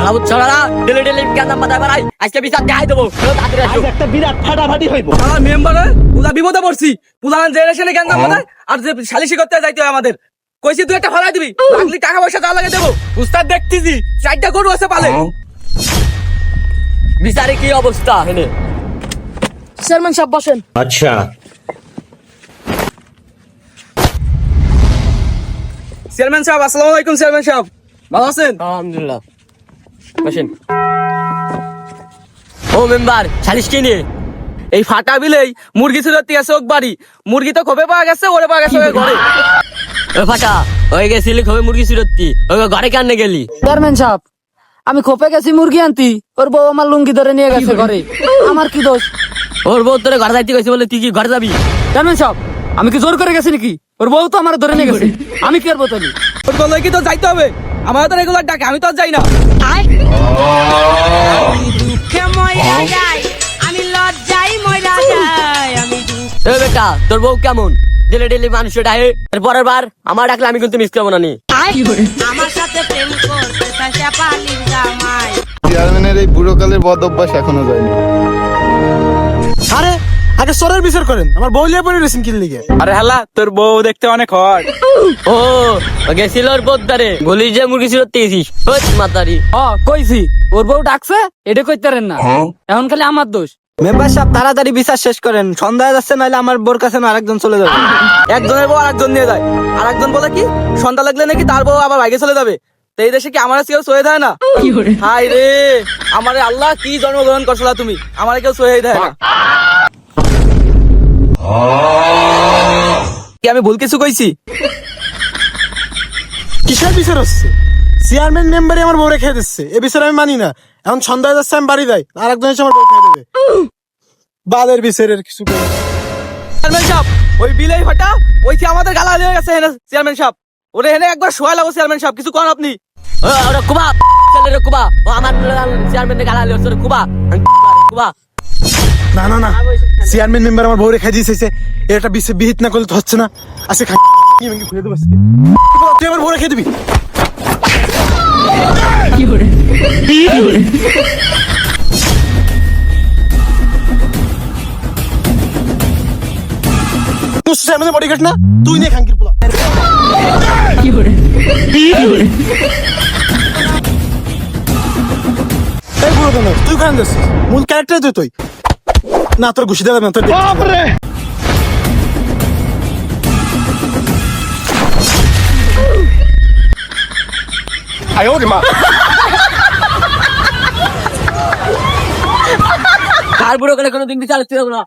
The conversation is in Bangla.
শালা বুচ্ছারা ডেলি ডেলি কেন মাথায় বাড়াই। আজকে বিচার দেখাই দেবো। চলো তাড়াতাড়ি আসো। একটা বিরাট ফাটাফাটি হইব। শালা মেম্বার পুরা বিপদে পড়ছি। পুরান জেনারেশনে জ্ঞান মাথায় আর যে সালিশি করতে যাইতে হয় আমাদের। কইছি তুই একটা ফালাই দিবি। লাগলি টাকা পয়সা যা লাগে দেবো। উস্তাদ দেখতেছি চারটা গরু আছে পালে। বিচারে কি অবস্থা হেনে চেয়ারম্যান সাহেব বসেন। আচ্ছা। চেয়ারম্যান সাহেব আসসালামু আলাইকুম চেয়ারম্যান সাহেব। ভালো আছেন? আলহামদুলিল্লাহ। বসেন। ও মেম্বার সালিশ কি নিয়ে? এই ফাটা বিলেই মুরগি ছিল আছে ওক বাড়ি। মুরগি তো খোপে পাওয়া গেছে ওরে পাওয়া গেছে ওই ঘরে। ও ফাটা হয়ে গেছিলি খবে মুরগি সুরত্তি ওই ঘরে কেন গেলি? চেয়ারম্যান সাহেব আমি খোপে গেছি মুরগি আনতি ওর বউ আমার লুঙ্গি ধরে নিয়ে গেছে ঘরে। আমার কি দোষ? ওর বউ তোরে ঘরে যাইতে কইছে বলে তুই কি ঘরে যাবি? চেয়ারম্যান সাহেব আমি কি জোর করে গেছি নাকি? ওর বউ তো আমার ধরে নিয়ে গেছে। আমি কি আর বোতলি ওর বলল কি তো যাইতে হবে। আমার তো রেগুলার ডাকে আমি তো আর যাই না। আমি লজ্জাই যাই আমি বেটা তোর বউ কেমন? ডেলি ডেলি মানুষ ডাহে এর পরের বার আমার ডাকলে আমি কিন্তু মিস করব না নি। আমার সাথে প্রেম করতে চেয়ারম্যানের এই বুড়োকালের বদ অভ্যাস এখনও যায়নি। আগে সরের বিচার করেন। আমার বউলিয়া পরে রয়েছেন কিল লিগে আরে হালা তোর বউ দেখতে অনেক হট। ও গেছিল ওর বোদ্দারে গলি যে মুরগি ওই মাতারি। হ কইছি। ওর বউ ডাকছে এটা কইতে পারেন না। এখন খালি আমার দোষ। মেম্বার সাহেব তাড়াতাড়ি বিচার শেষ করেন। সন্ধ্যা যাচ্ছে নাহলে আমার বোর কাছে না আরেকজন চলে যাবে। একজনের বউ আরেকজন নিয়ে যায়। আর একজন বলে কি সন্ধ্যা লাগলে নাকি তার বউ আবার বাইকে চলে যাবে। তো এই দেশে কি আমার কেউ সয়ে দেয় না? হাই রে আমার আল্লাহ কি জন্মগ্রহণ করছিল তুমি? আমার কেউ সয়ে দেয় না। কি আমি ভুল কিছু কইছি? কিসের বিচার হচ্ছে? চেয়ারম্যান মেম্বারই আমার বউরে খেয়ে দিচ্ছে। এ বিচার আমি মানি না। এখন সন্ধ্যা যাচ্ছে আমি বাড়ি যাই। আর একজন এসে আমার বউ খেয়ে দেবে। বাদের বিচারের কিছু করে চেয়ারম্যান সাহেব ওই বিলেই ফাটা ওই কি আমাদের গালা হয়ে গেছে হেনে চেয়ারম্যান সাহেব? ওরে হেনে একবার শোয়া লাগো চেয়ারম্যান সাহেব কিছু করেন আপনি? ও ওরে কুবা চলে রে কুবা। ও আমার চেয়ারম্যানের গালা লিও তোর কুবা কুবা। না না না। চেয়ারম্যান মেম্বার আমার বউরে খেয়ে দিয়েছে এটা বিছে বিহিত না করলে তো হচ্ছে না। আজকে খাই। খুলে দেবো তুই আমার বউরে খেয়ে দিবি। তুই না? তুই নিয়ে খাঙ্কির পোলা। এই বুড়ো কেন তুই খান যাচ্ছিস? মূল ক্যারেক্টার তুই তুই। না তোর ঘুষি দেবে না তোর বাপরে! কার বুড়ো করে কোনোদিন বিচার হচ্ছে না?